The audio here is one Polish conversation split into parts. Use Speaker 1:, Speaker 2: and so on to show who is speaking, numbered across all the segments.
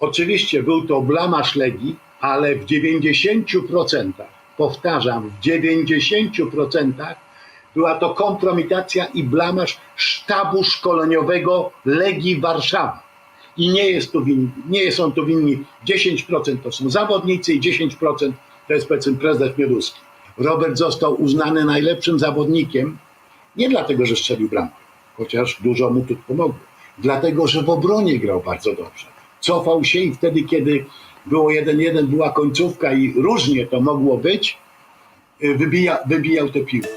Speaker 1: Oczywiście był to blamaż Legii, ale w 90%, powtarzam, w 90% była to kompromitacja i blamaż sztabu szkoleniowego Legii Warszawa. I nie, jest tu nie są tu winni 10% to są zawodnicy i 10% to jest powiedzmy prezes Mioduski. Robert został uznany najlepszym zawodnikiem nie dlatego, że strzelił bramkę, chociaż dużo mu tu pomogło. Dlatego, że w obronie grał bardzo dobrze. Cofał się i wtedy, kiedy było 1-1, była końcówka i różnie to mogło być, y, wybija, wybijał te piłki.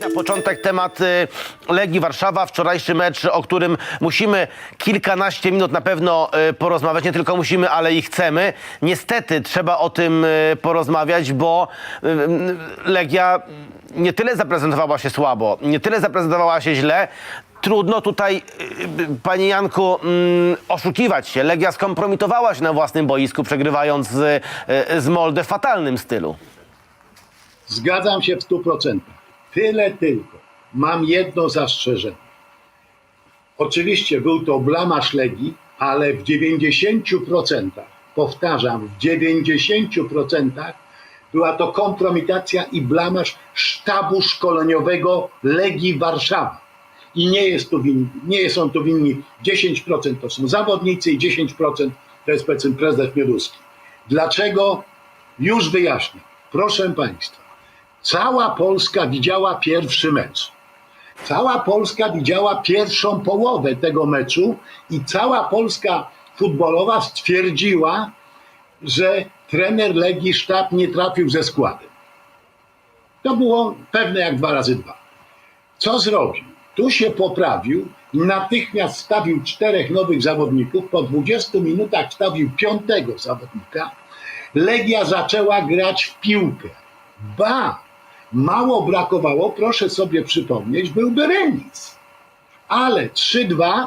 Speaker 2: Na początek temat y, Legii Warszawa, wczorajszy mecz, o którym musimy kilkanaście minut na pewno y, porozmawiać. Nie tylko musimy, ale i chcemy. Niestety trzeba o tym porozmawiać, bo Legia nie tyle zaprezentowała się słabo, nie tyle zaprezentowała się źle. Trudno tutaj, y, panie Janku, mm, oszukiwać się. Legia skompromitowała się na własnym boisku, przegrywając z, y, z Molde w fatalnym stylu.
Speaker 1: Zgadzam się w 100%. Tyle tylko. Mam jedno zastrzeżenie. Oczywiście był to blamaż Legii, ale w 90%, powtarzam, w 90% była to kompromitacja i blamaż sztabu szkoleniowego Legii Warszawa. I nie, jest tu nie są tu winni 10% to są zawodnicy i 10% to jest powiedzmy prezes Mioduski. Dlaczego? Już wyjaśnię. Proszę Państwa, cała Polska widziała pierwszy mecz. Cała Polska widziała pierwszą połowę tego meczu i cała Polska futbolowa stwierdziła, że trener Legii sztab nie trafił ze składem. To było pewne jak dwa razy dwa. Co zrobił? Tu się poprawił, natychmiast stawił czterech nowych zawodników, po 20 minutach wstawił piątego zawodnika. Legia zaczęła grać w piłkę. Ba, mało brakowało, proszę sobie przypomnieć, byłby remis. Ale 3-2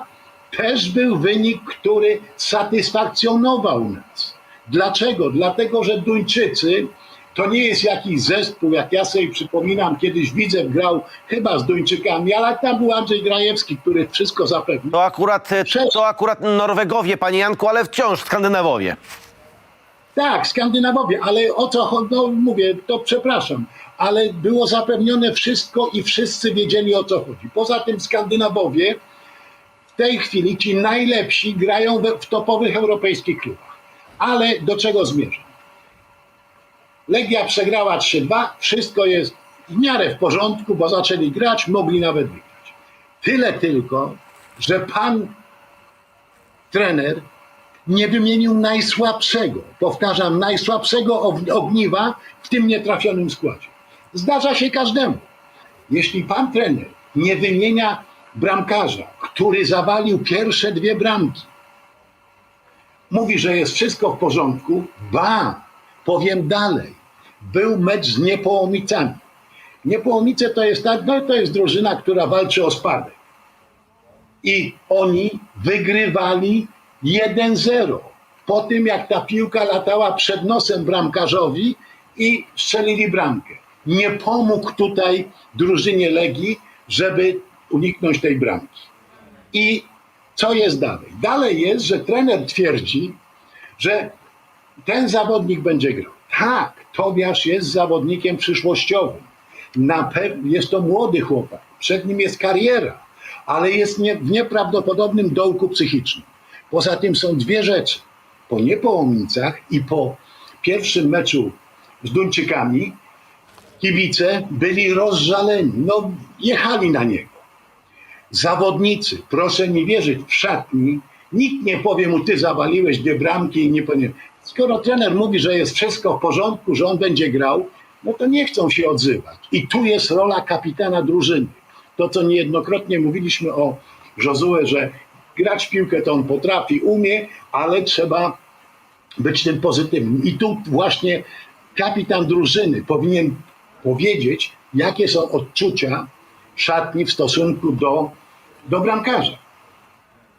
Speaker 1: też był wynik, który satysfakcjonował nas. Dlaczego? Dlatego, że Duńczycy to nie jest jakiś zespół, jak ja sobie przypominam, kiedyś Widzew grał chyba z Duńczykami, ale tam był Andrzej Grajewski, który wszystko zapewnił.
Speaker 2: To akurat,
Speaker 1: Przecież-
Speaker 2: to akurat Norwegowie, panie Janku, ale wciąż Skandynawowie.
Speaker 1: Tak, Skandynawowie, ale o co chodzi? No mówię, to przepraszam, ale było zapewnione wszystko i wszyscy wiedzieli o co chodzi. Poza tym Skandynawowie w tej chwili ci najlepsi grają w topowych europejskich klubach. Ale do czego zmierzam? Legia przegrała 3-2, wszystko jest w miarę w porządku, bo zaczęli grać, mogli nawet wygrać. Tyle tylko, że pan trener nie wymienił najsłabszego, powtarzam, najsłabszego og- ogniwa w tym nietrafionym składzie. Zdarza się każdemu. Jeśli pan trener nie wymienia bramkarza, który zawalił pierwsze dwie bramki, mówi, że jest wszystko w porządku, ba, powiem dalej, był mecz z Niepołomicami. Niepołomice to jest, tak, no to jest drużyna, która walczy o spadek i oni wygrywali 1-0 po tym, jak ta piłka latała przed nosem bramkarzowi i strzelili bramkę. Nie pomógł tutaj drużynie Legii, żeby uniknąć tej bramki. I co jest dalej? Dalej jest, że trener twierdzi, że ten zawodnik będzie grał. Tak, Tobiasz jest zawodnikiem przyszłościowym. Na jest to młody chłopak, przed nim jest kariera, ale jest nie, w nieprawdopodobnym dołku psychicznym. Poza tym są dwie rzeczy. Po Niepołomicach i po pierwszym meczu z Duńczykami kibice byli rozżaleni. No, jechali na niego. Zawodnicy, proszę mi wierzyć, w szatni nikt nie powie mu, ty zawaliłeś dwie bramki i nie powiem. Skoro trener mówi, że jest wszystko w porządku, że on będzie grał, no to nie chcą się odzywać. I tu jest rola kapitana drużyny. To, co niejednokrotnie mówiliśmy o Josue, że grać piłkę to on potrafi, umie, ale trzeba być tym pozytywnym. I tu właśnie kapitan drużyny powinien powiedzieć, jakie są odczucia szatni w stosunku do, do bramkarza.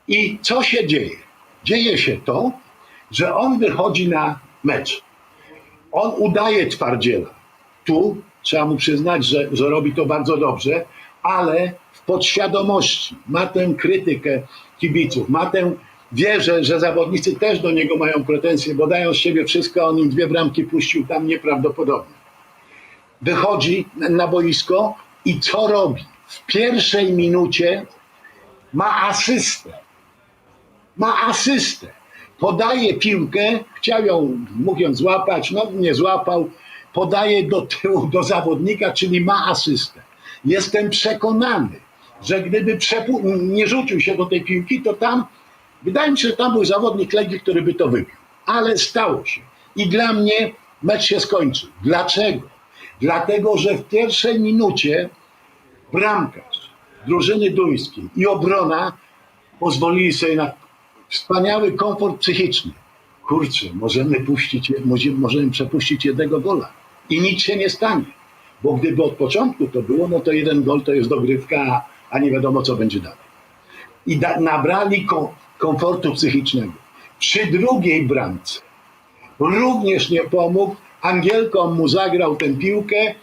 Speaker 1: I co się dzieje? Dzieje się to, że on wychodzi na mecz. On udaje twardziela. Tu trzeba mu przyznać, że, że robi to bardzo dobrze, ale w podświadomości ma tę krytykę kibiców, ma tę wierzę, że zawodnicy też do niego mają pretensje, bo dają z siebie wszystko, on im dwie bramki puścił tam nieprawdopodobnie. Wychodzi na boisko i co robi? W pierwszej minucie ma asystę. Ma asystę. Podaje piłkę, chciał ją, mówiąc, złapać, no nie złapał. Podaje do tyłu do zawodnika, czyli ma asystę. Jestem przekonany, że gdyby nie rzucił się do tej piłki, to tam, wydaje mi się, że tam był zawodnik Legii, który by to wypił. Ale stało się. I dla mnie mecz się skończył. Dlaczego? Dlatego, że w pierwszej minucie bramkarz drużyny duńskiej i obrona pozwolili sobie na wspaniały komfort psychiczny. Kurczę, możemy, puścić, możemy, przepuścić jednego gola i nic się nie stanie. Bo gdyby od początku to było, no to jeden gol to jest dogrywka, a- nie wiadomo co będzie dalej. I da, nabrali kom, komfortu psychicznego. Przy drugiej bramce również nie pomógł. Angielkom mu zagrał tę piłkę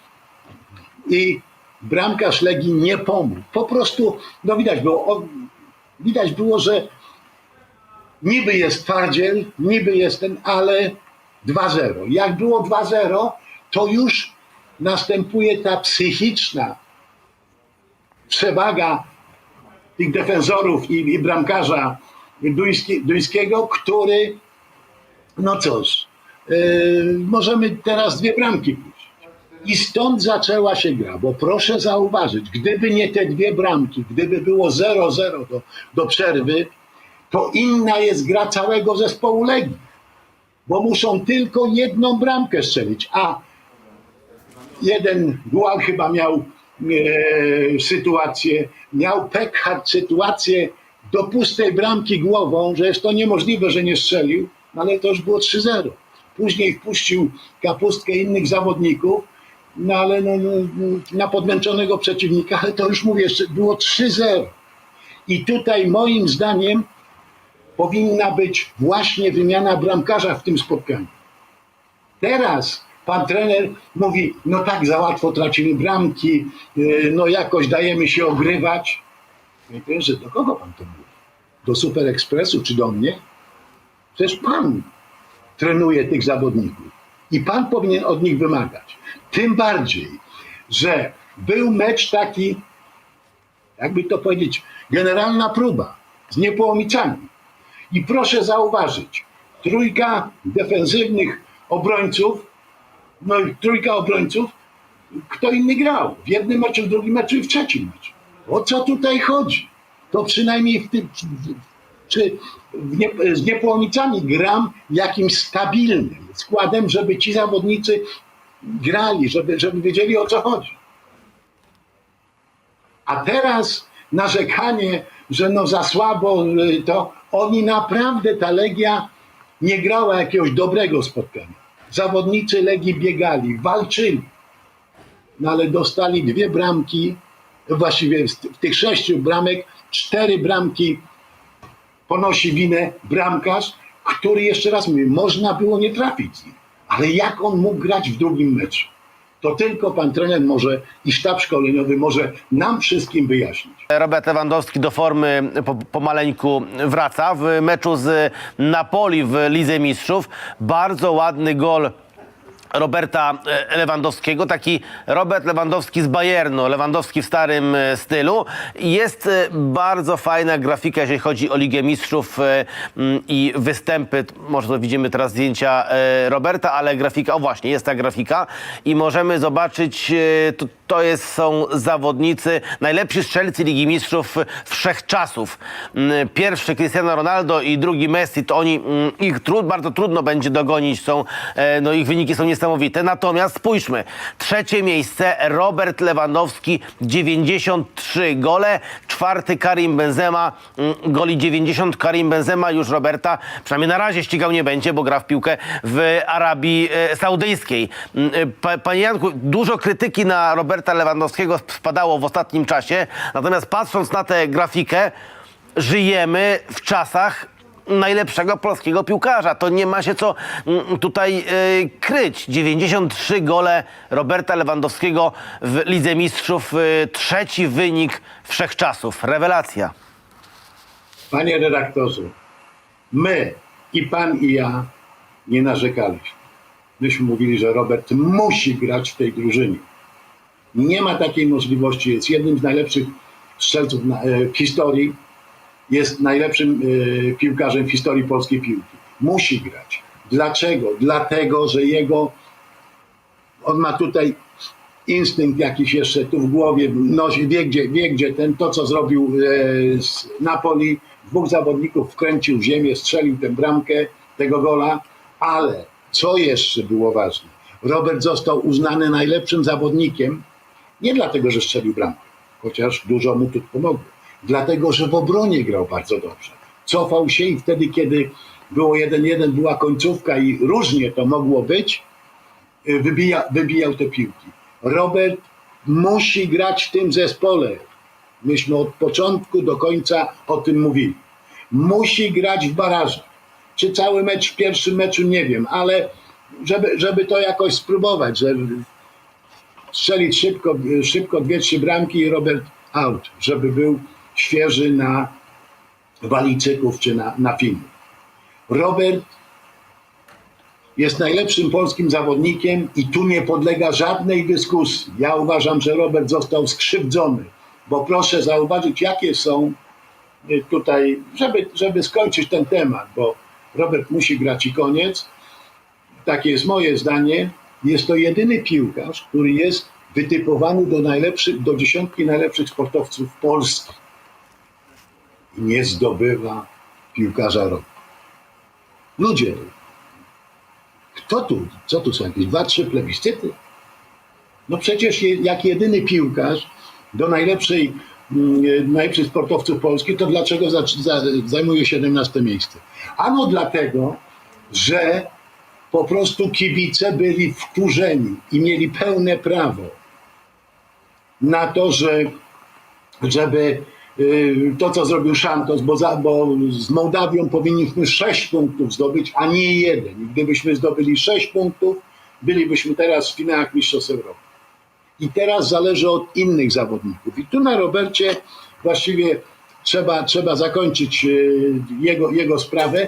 Speaker 1: i bramkarz Legii nie pomógł. Po prostu, no widać było, widać było, że niby jest twardziel, niby jest ten, ale 2-0. Jak było 2-0, to już następuje ta psychiczna przewaga tych defensorów i, i bramkarza duński, duńskiego, który, no cóż, yy, możemy teraz dwie bramki puścić. I stąd zaczęła się gra, bo proszę zauważyć, gdyby nie te dwie bramki, gdyby było 0-0 do, do przerwy, to inna jest gra całego zespołu Legii. Bo muszą tylko jedną bramkę strzelić, a jeden Gual chyba miał e, sytuację, miał Pekhart sytuację do pustej bramki głową, że jest to niemożliwe, że nie strzelił, no ale to już było 3-0. Później wpuścił kapustkę innych zawodników, no ale no, no, na podmęczonego przeciwnika, ale to już mówię, było 3-0. I tutaj moim zdaniem powinna być właśnie wymiana bramkarza w tym spotkaniu. Teraz pan trener mówi, no tak za łatwo tracimy bramki, yy, no jakoś dajemy się ogrywać. Powiem, że do kogo pan to mówi? Do Super Expressu czy do mnie? Przecież pan trenuje tych zawodników i pan powinien od nich wymagać. Tym bardziej, że był mecz taki, jakby to powiedzieć, generalna próba z niepołomicami. I proszę zauważyć, trójka defensywnych obrońców, no i trójka obrońców, kto inny grał w jednym meczu, w drugim meczu i w trzecim meczu. O co tutaj chodzi? To przynajmniej w tym, czy nie, z niepołomicami gram jakimś stabilnym składem, żeby ci zawodnicy grali, żeby, żeby wiedzieli o co chodzi. A teraz narzekanie, że no za słabo, to oni naprawdę, ta Legia nie grała jakiegoś dobrego spotkania. Zawodnicy Legii biegali, walczyli, no ale dostali dwie bramki, właściwie z tych sześciu bramek, cztery bramki ponosi winę bramkarz, który jeszcze raz mówię, można było nie trafić. Ale jak on mógł grać w drugim meczu? To tylko pan trener może i sztab szkoleniowy może nam wszystkim wyjaśnić.
Speaker 2: Robert Lewandowski do formy po, pomaleńku wraca. W meczu z Napoli w Lidze Mistrzów bardzo ładny gol Roberta e, Lewandowskiego, taki Robert Lewandowski z Bayernu, Lewandowski w starym e, stylu. Jest e, bardzo fajna grafika, jeżeli chodzi o Ligę Mistrzów i występy. Może to widzimy teraz zdjęcia Roberta, ale grafika, o właśnie, jest ta grafika i możemy zobaczyć, to, to jest, są zawodnicy, najlepsi strzelcy Ligi Mistrzów wszechczasów. Pierwszy Cristiano Ronaldo i drugi Messi, to oni, ich trud, bardzo trudno będzie dogonić, są, no ich wyniki są niesamowite. Natomiast spójrzmy, trzecie miejsce Robert Lewandowski, 93 gole, czwarty Karim Benzema, mm, goli 90 Karim Benzema, już Roberta, przynajmniej na razie ścigał nie będzie, bo gra w piłkę w Arabii e, Saudyjskiej. Mm, e, Pa, panie Janku, dużo krytyki na Roberta Lewandowskiego spadało w ostatnim czasie, natomiast patrząc na tę grafikę, żyjemy w czasach najlepszego polskiego piłkarza. To nie ma się co mm, tutaj e, kryć. 93 gole Roberta Lewandowskiego w Lidze Mistrzów. e, trzeci wynik wszechczasów. Rewelacja.
Speaker 1: Panie redaktorze, My, i pan, i ja, nie narzekaliśmy. Myśmy mówili, że Robert musi grać w tej drużynie. Nie ma takiej możliwości. Jest jednym z najlepszych strzelców na, e, w historii. Jest najlepszym e, piłkarzem w historii polskiej piłki. Musi grać. Dlaczego? Dlatego, że jego on ma tutaj instynkt jakiś jeszcze tu w głowie, nosi, wie gdzie, wie gdzie ten, to co zrobił e, z Napoli, dwóch zawodników wkręcił w ziemię, strzelił tę bramkę, tego gola, ale co jeszcze było ważne? Robert został uznany najlepszym zawodnikiem nie dlatego, że strzelił bramkę, chociaż dużo mu tu pomogło, dlatego, że w obronie grał bardzo dobrze. Cofał się i wtedy, kiedy było 1-1, była końcówka i różnie to mogło być, wybija, wybijał te piłki. Robert musi grać w tym zespole. Myśmy od początku do końca o tym mówili. Musi grać w barażach. Czy cały mecz w pierwszym meczu, nie wiem, ale żeby, żeby to jakoś spróbować, że strzelić szybko, szybko dwie, trzy bramki i Robert out, żeby był świeży na Walijczyków czy na, na Finów. Robert jest najlepszym polskim zawodnikiem i tu nie podlega żadnej dyskusji. Ja uważam, że Robert został skrzywdzony, bo proszę zauważyć, jakie są y, tutaj, żeby, żeby skończyć ten temat, bo Robert musi grać i koniec. Takie jest moje zdanie. Jest to jedyny piłkarz, który jest wytypowany do, najlepszych, do dziesiątki najlepszych sportowców Polski nie zdobywa piłkarza roku. Ludzie, kto tu? Co tu są jakieś dwa, trzy plebiscyty? No przecież jak jedyny piłkarz do najlepszej, mm, najlepszych sportowców Polski, to dlaczego za, za, zajmuje 17 miejsce? Ano dlatego, że po prostu kibice byli wkurzeni i mieli pełne prawo na to, że żeby to, co zrobił Szantos, bo, za, bo z Mołdawią powinniśmy 6 punktów zdobyć, a nie jeden. I gdybyśmy zdobyli 6 punktów, bylibyśmy teraz w finałach Mistrzostw Europy. I teraz zależy od innych zawodników. I tu na Robercie właściwie trzeba, trzeba zakończyć y, jego, jego sprawę.